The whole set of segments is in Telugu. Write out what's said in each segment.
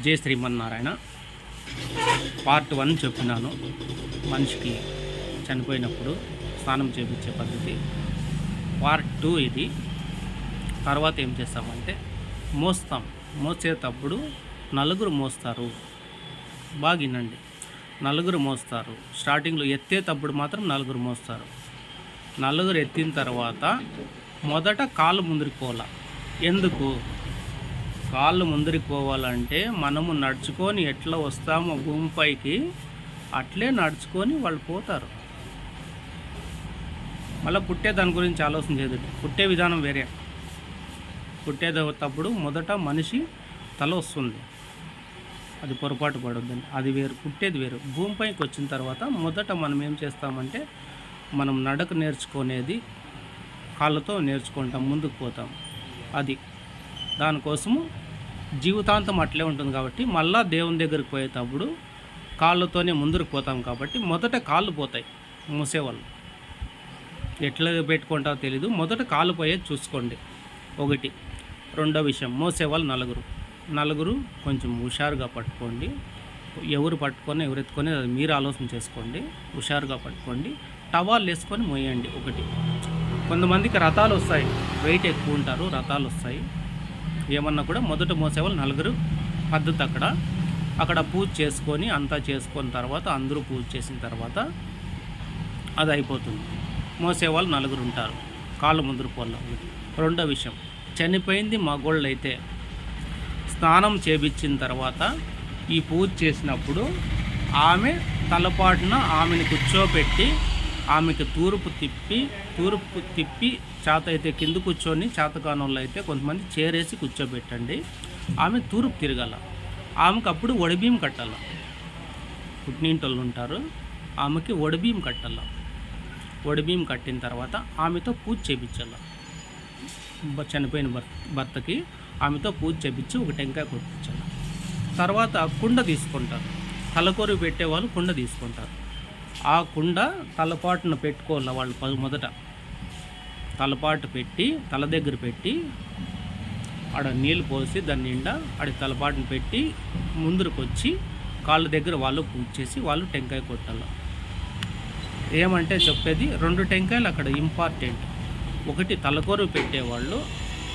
జయ శ్రీమన్నారాయణ. పార్ట్ వన్ చెప్పినాను మనిషికి చనిపోయినప్పుడు స్నానం చేపించే పద్ధతి. పార్ట్ టూ ఇది. తర్వాత ఏం చేస్తామంటే మోస్తాం. మోసేటప్పుడు నలుగురు మోస్తారు. బాగా వినండి నలుగురు మోస్తారు. స్టార్టింగ్లో ఎత్తేటప్పుడు మాత్రం నలుగురు మోస్తారు. నలుగురు ఎత్తిన తర్వాత మొదట కాలు ముందుకు పోలా ఎందుకు? కాళ్ళు ముందరికి పోవాలంటే మనము నడుచుకొని ఎట్లా వస్తామో భూమిపైకి అట్లే నడుచుకొని వాళ్ళు పోతారు. మళ్ళీ పుట్టే దాని గురించి ఆలోచన చేయదు పుట్టే విధానం వేరే. పుట్టేటప్పుడు మొదట మనిషి తల వస్తుంది. అది పొరపాటు పడొద్దని అది వేరు పుట్టేది వేరు. భూమిపైకి వచ్చిన తర్వాత మొదట మనం ఏం చేస్తామంటే మనం నడక నేర్చుకునేది కాళ్ళతో నేర్చుకుంటాం ముందుకు పోతాం. అది. దానికోసము జీవితాంతం అట్లే ఉంటుంది కాబట్టి మళ్ళా దేవుని దగ్గరికి పోయేటప్పుడు కాళ్ళతోనే ముందుకు పోతాం కాబట్టి మొదట కాళ్ళు పోతాయి మూసేవాళ్ళు. ఎట్లా పెట్టుకుంటారో తెలీదు. మొదట కాళ్ళు పోయేది చూసుకోండి. ఒకటి. రెండో విషయం. మోసేవాళ్ళు నలుగురు. నలుగురు కొంచెం హుషారుగా పట్టుకోండి. ఎవరు పట్టుకొని ఎవరు ఎత్తుకొని అది మీరు ఆలోచన చేసుకోండి. హుషారుగా పట్టుకోండి. టవాల్ వేసుకొని మోయండి. ఒకటి. కొంతమందికి రథాలు వస్తాయి. వెయిట్ ఎక్కువ ఉంటారు. రథాలు వస్తాయి. ఏమన్నా కూడా మొదట మోసేవాళ్ళు నలుగురు పద్ధతి అక్కడ అక్కడ పూజ చేసుకొని అంతా చేసుకున్న తర్వాత అందరూ పూజ చేసిన తర్వాత అది అయిపోతుంది. మోసేవాళ్ళు నలుగురు ఉంటారు. కాళ్ళు ముందురు పోల. రెండో విషయం. చనిపోయింది మగోళ్ళు అయితే స్నానం చేపించిన తర్వాత ఈ పూజ చేసినప్పుడు ఆమె తలపాటున ఆమెను కూర్చోబెట్టి ఆమెకి తూర్పు తిప్పి తూర్పు తిప్పి చేత అయితే కింద కూర్చొని చేతకానంలో అయితే కొంతమంది చేరేసి కూర్చోబెట్టండి. ఆమె తూర్పు తిరగాల. ఆమెకు అప్పుడు ఒడిబియ్యం కట్టాల. పుట్టినింటోళ్ళు ఉంటారు. ఆమెకి ఒడిబియ్యం కట్టాల. వడిబీం కట్టిన తర్వాత ఆమెతో పూజ చేపించాల. చనిపోయిన భర్త భర్తకి ఆమెతో పూజ చేపించి ఒక టెంకాయ కొట్టించాలి. తర్వాత కుండ తీసుకుంటారు. తలకొరి పెట్టేవాళ్ళు కుండ తీసుకుంటారు. ఆ కుండ తలపాటున పెట్టుకోవాలి వాళ్ళు పది మొదట. తలపాటు పెట్టి తల దగ్గర పెట్టి ఆడ నీళ్ళు పోసి దాని నిండా ఆడి తలపాటును పెట్టి ముందుకు వచ్చి కాళ్ళ దగ్గర వాళ్ళు పూజ చేసి వాళ్ళు టెంకాయ కొట్టాలి. ఏమంటే చెప్పేది? రెండు టెంకాయలు అక్కడ ఇంపార్టెంట్. ఒకటి తలకొరు పెట్టేవాళ్ళు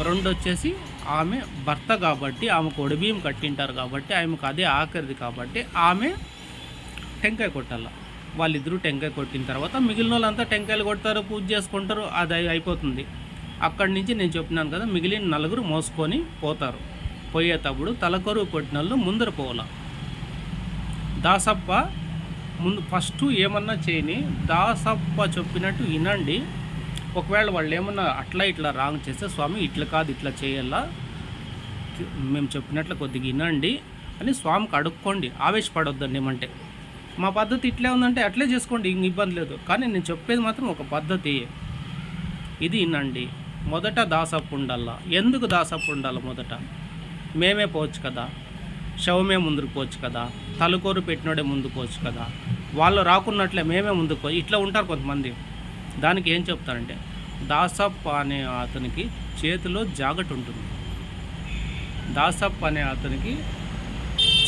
రెండు వచ్చేసి ఆమె భర్త కాబట్టి ఆమెకు ఒడిబియ్యం కట్టింటారు కాబట్టి ఆమెకు అదే ఆఖరిది కాబట్టి ఆమె టెంకాయ కొట్టాల. వాళ్ళిద్దరూ టెంకాయ కొట్టిన తర్వాత మిగిలిన వాళ్ళంతా టెంకాయలు కొడతారు పూజ చేసుకుంటారు అది అయిపోతుంది. అక్కడి నుంచి నేను చెప్పినాను కదా మిగిలిన నలుగురు మోసుకొని పోతారు. పోయేటప్పుడు తలకొరువు కొట్టిన వాళ్ళు ముందర పోవాల. దాసప్ప ముందు ఫస్ట్ ఏమన్నా చేయని దాసప్ప చెప్పినట్టు వినండి. ఒకవేళ వాళ్ళు ఏమన్నా అట్లా ఇట్లా రాంగ్ చేస్తే స్వామి ఇట్లా కాదు ఇట్లా చేయాలా. మేము చెప్పినట్లు కొద్దిగా వినండి అని స్వామికి అడుక్కోండి. ఆవేశపడొద్దండి ఏమంటే. మా పద్ధతి ఇట్లే ఉందంటే అట్లే చేసుకోండి ఇంక ఇబ్బంది లేదు. కానీ నేను చెప్పేది మాత్రం ఒక పద్ధతి. ఇది వినండి మొదట దాసప్పు ఉండాల ఎందుకు దాసప్పు ఉండాలి మొదట? మేమే పోవచ్చు కదా? శవమే ముందుకు పోవచ్చు కదా? తలకూరు పెట్టినోడే ముందుకు పోవచ్చు కదా? వాళ్ళు రాకున్నట్లే మేమే ముందుకు పోయి ఇట్లా ఉంటారు కొంతమంది. దానికి ఏం చెప్తారంటే దాసప్ అనే అతనికి చేతిలో జాగట్ ఉంటుంది. దాసప్ అనే అతనికి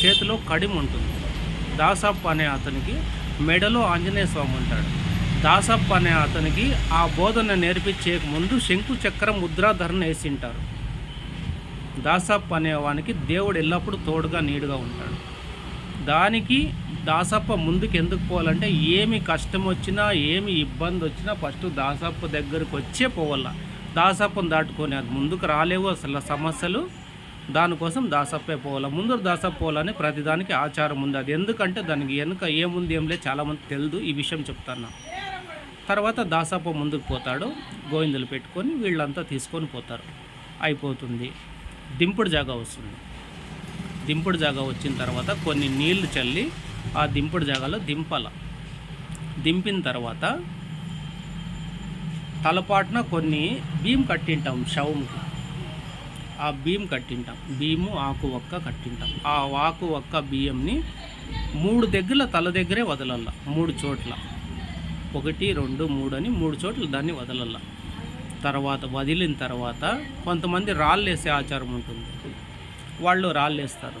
చేతిలో కడిమ ఉంటుంది దాసప్ప అనే అతనికి మెడలో ఆంజనేయ స్వామి ఉంటాడు. దాసప్ప అనే అతనికి ఆ బోధన నేర్పించే ముందు శంకు చక్రం ముద్రాధరణ వేసింటారు దాసప్ అనేవానికి దేవుడు ఎల్లప్పుడూ తోడుగా నీడుగా ఉంటాడు. దానికి దాసప్ప ముందుకు ఎందుకు పోవాలంటే ఏమి కష్టం వచ్చినా ఏమి ఇబ్బంది వచ్చినా ఫస్ట్ దాసప్ప దగ్గరకు వచ్చే పోవాల. దాసప్పను దాటుకొని అది ముందుకు రాలేవు అసలు సమస్యలు దానికోసం దాసప్పే పోవాల. ముందు దాసప్ప పోవాలని ప్రతిదానికి ఆచారం ఉంది. అది ఎందుకంటే దానికి వెనుక ఏముంది ఏం లేదు చాలామంది తెలియదు ఈ విషయం చెప్తాను. తర్వాత దాసప్ప ముందుకు పోతాడు. గోవిందులు పెట్టుకొని వీళ్ళంతా తీసుకొని పోతారు. అయిపోతుంది. దింపుడు జాగా వస్తుంది. దింపుడు జాగా వచ్చిన తర్వాత కొన్ని నీళ్ళు చల్లి ఆ దింపుడు జాగాలో దింపాల. దింపిన తర్వాత తలపాటున కొన్ని బియ్యం కట్టింటాం శవంకి ఆ బియ్యం కట్టింటాం. బియ్యము ఆకు ఒక్క కట్టింటాం. ఆ ఆకు ఒక్క బియ్యంని మూడు దగ్గర తల దగ్గరే వదలల్ల. మూడు చోట్ల. ఒకటి రెండు మూడు అని మూడు చోట్ల దాన్ని వదలల్ల. తర్వాత వదిలిన తర్వాత కొంతమంది రాళ్ళు వేసే ఆచారం ఉంటుంది. వాళ్ళు రాళ్ళు వేస్తారు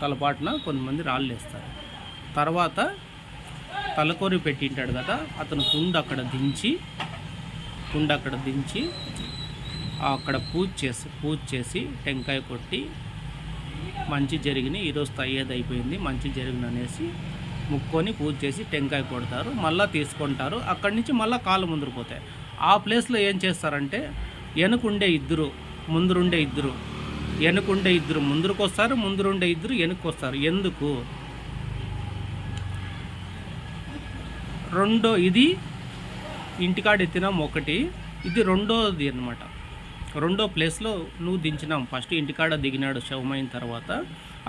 తలపాటున కొంతమంది రాళ్ళు వేస్తారు తర్వాత తలకొరి పెట్టింటాడు కదా అతను కుండ అక్కడ దించి కుండ అక్కడ దించి అక్కడ పూజ చేసి పూజ చేసి టెంకాయ కొట్టి మంచి జరిగిన ఈరోజు అయ్యేది అయిపోయింది. మంచి జరిగిన అనేసి ముక్కొని పూజ చేసి టెంకాయ కొడతారు. మళ్ళీ తీసుకుంటారు. అక్కడి నుంచి మళ్ళీ కాళ్ళు ముందుకు పోతాయి. ఆ ప్లేస్లో ఏం చేస్తారంటే వెనుకుండే ఇద్దరు ముందురుండే ఇద్దరు వెనుకుండే ఇద్దరు ముందుకు వస్తారు ముందురుండే ఇద్దరు వెనుక్కి వస్తారు ఎందుకు? రెండో ఇది ఇంటికాడ ఎత్తినాం ఒకటి. ఇది రెండోది అన్నమాట. రెండో ప్లేస్లో నువ్వు దించినాం. ఫస్ట్ ఇంటికాడ దిగినాడు శవమైన తర్వాత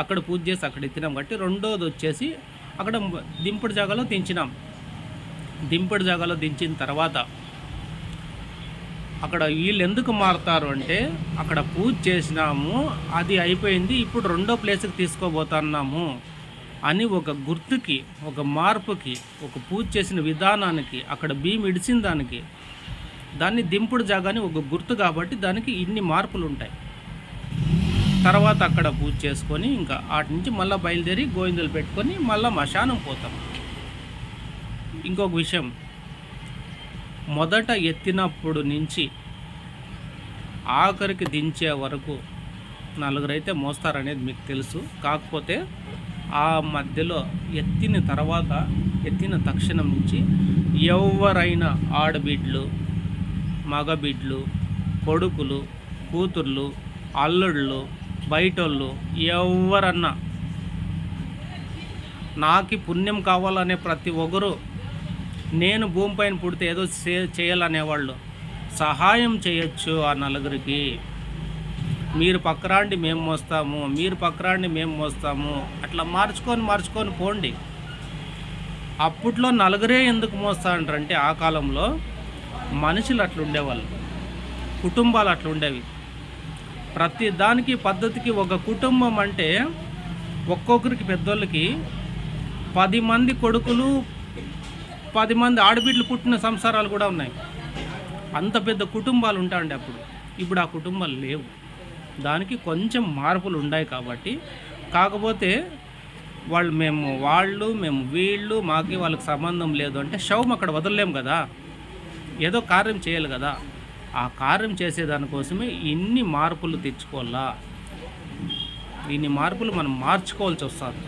అక్కడ పూజ చేసి అక్కడ ఎత్తినాం కాబట్టి రెండోది వచ్చేసి అక్కడ దింపుడు జాగాలో దించినాం. దింపుడు జాగాలో దించిన తర్వాత అక్కడ వీళ్ళు ఎందుకు మారుతారు అంటే అక్కడ పూజ చేసినాము అది అయిపోయింది ఇప్పుడు రెండో ప్లేస్కి తీసుకోబోతున్నాము అని ఒక గుర్తుకి ఒక మార్పుకి ఒక పూజ చేసిన విధానానికి అక్కడ బియ్యం ఇడిచిన దానికి దాన్ని దింపుడు జాగాని ఒక గుర్తు కాబట్టి దానికి ఇన్ని మార్పులు ఉంటాయి. తర్వాత అక్కడ పూజ చేసుకొని ఇంకా ఆటి నుంచి మళ్ళీ బయలుదేరి గోవిందులు పెట్టుకొని మళ్ళీ మశానం పోతాం. ఇంకొక విషయం. మొదట ఎత్తినప్పుడు నుంచి ఆఖరికి దించే వరకు నలుగురైతే మోస్తారనేది మీకు తెలుసు. కాకపోతే ఆ మధ్యలో ఎత్తిన తర్వాత ఎత్తిన తక్షణం నుంచి ఎవరైనా ఆడబిడ్లు మగబిడ్లు కొడుకులు కూతుర్లు అల్లుళ్ళు బయటోళ్ళు ఎవరన్నా నాకు పుణ్యం కావాలనే ప్రతి ఒక్కరు నేను భూమిపైన పుడితే ఏదో చేయాలనేవాళ్ళు. సహాయం చేయొచ్చు ఆ నలుగురికి. మీరు పక్కరాండి మేము మోస్తాము మీరు పక్కరాండి మేము మోస్తాము. అట్లా మార్చుకొని మార్చుకొని పోండి. అప్పట్లో నలుగురే ఎందుకు మోస్తా అంటారంటే ఆ కాలంలో మనుషులు అట్లా ఉండేవాళ్ళు. కుటుంబాలు అట్లా ఉండేవి. ప్రతి దానికి పద్ధతికి ఒక కుటుంబం అంటే ఒక్కొక్కరికి పెద్దోళ్ళకి పది మంది కొడుకులు పది మంది ఆడబిడ్డలు పుట్టిన సంసారాలు కూడా ఉన్నాయి. అంత పెద్ద కుటుంబాలు ఉంటాయండి అప్పుడు. ఇప్పుడు ఆ కుటుంబాలు లేవు. దానికి కొంచెం మార్పులు ఉన్నాయి కాబట్టి కాకపోతే వాళ్ళు మేము వాళ్ళు మేము వీళ్ళు మాకి వాళ్ళకి సంబంధం లేదు అంటే శవం అక్కడ వదలలేము కదా. ఏదో కార్యం చేయాలి కదా. ఆ కార్యం చేసేదానికోసమే ఇన్ని మార్పులు తెచ్చుకోవాలా. ఇన్ని మార్పులు మనం మార్చుకోవాల్సి వస్తుంది.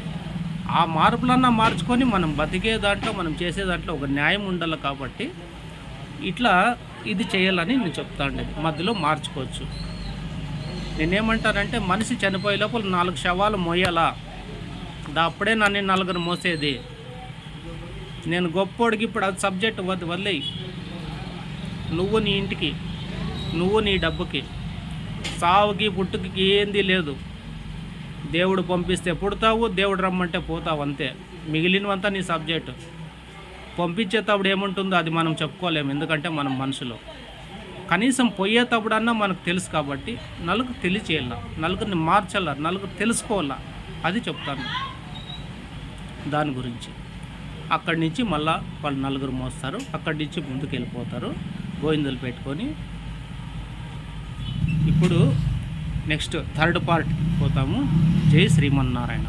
ఆ మార్పులన్నా మార్చుకొని మనం బతికే దాంట్లో మనం చేసే దాంట్లో ఒక న్యాయం ఉండాలి కాబట్టి ఇట్లా ఇది చేయాలని నేను చెప్తాను మధ్యలో మార్చుకోవచ్చు. నేనేమంటానంటే మనిషి చనిపోయే లోపల నాలుగు శవాలు మోయాలా? దా అప్పుడే నన్ను నలుగురు మోసేది. నేను గొప్పోడికి ఇప్పుడు అది సబ్జెక్ట్ వద్దు వదిలేయి. నువ్వు నీ ఇంటికి నువ్వు నీ డబ్బుకి సావుకి పుట్టుకి ఏంది లేదు. దేవుడు పంపిస్తే పుడతావు దేవుడు రమ్మంటే పోతావు అంతే. మిగిలినవంతా నీ సబ్జెక్టు. పంపించేటప్పుడు ఏముంటుందో అది మనం చెప్పుకోలేము ఎందుకంటే మనం మనుషులు. కనీసం పోయేటప్పుడన్నా మనకు తెలుసు కాబట్టి నలుగురు తెలియచేయాల నలుగురిని మార్చాల నలుగురు తెలుసుకోవాలా అది చెప్తాను. దాని గురించి. అక్కడి నుంచి మళ్ళా వాళ్ళు నలుగురు మోస్తారు అక్కడి నుంచి ముందుకు వెళ్ళిపోతారు గోవిందలు పెట్టుకొని ఇప్పుడు నెక్స్ట్ థర్డ్ పార్ట్ పోతాము. జై శ్రీమన్నారాయణ.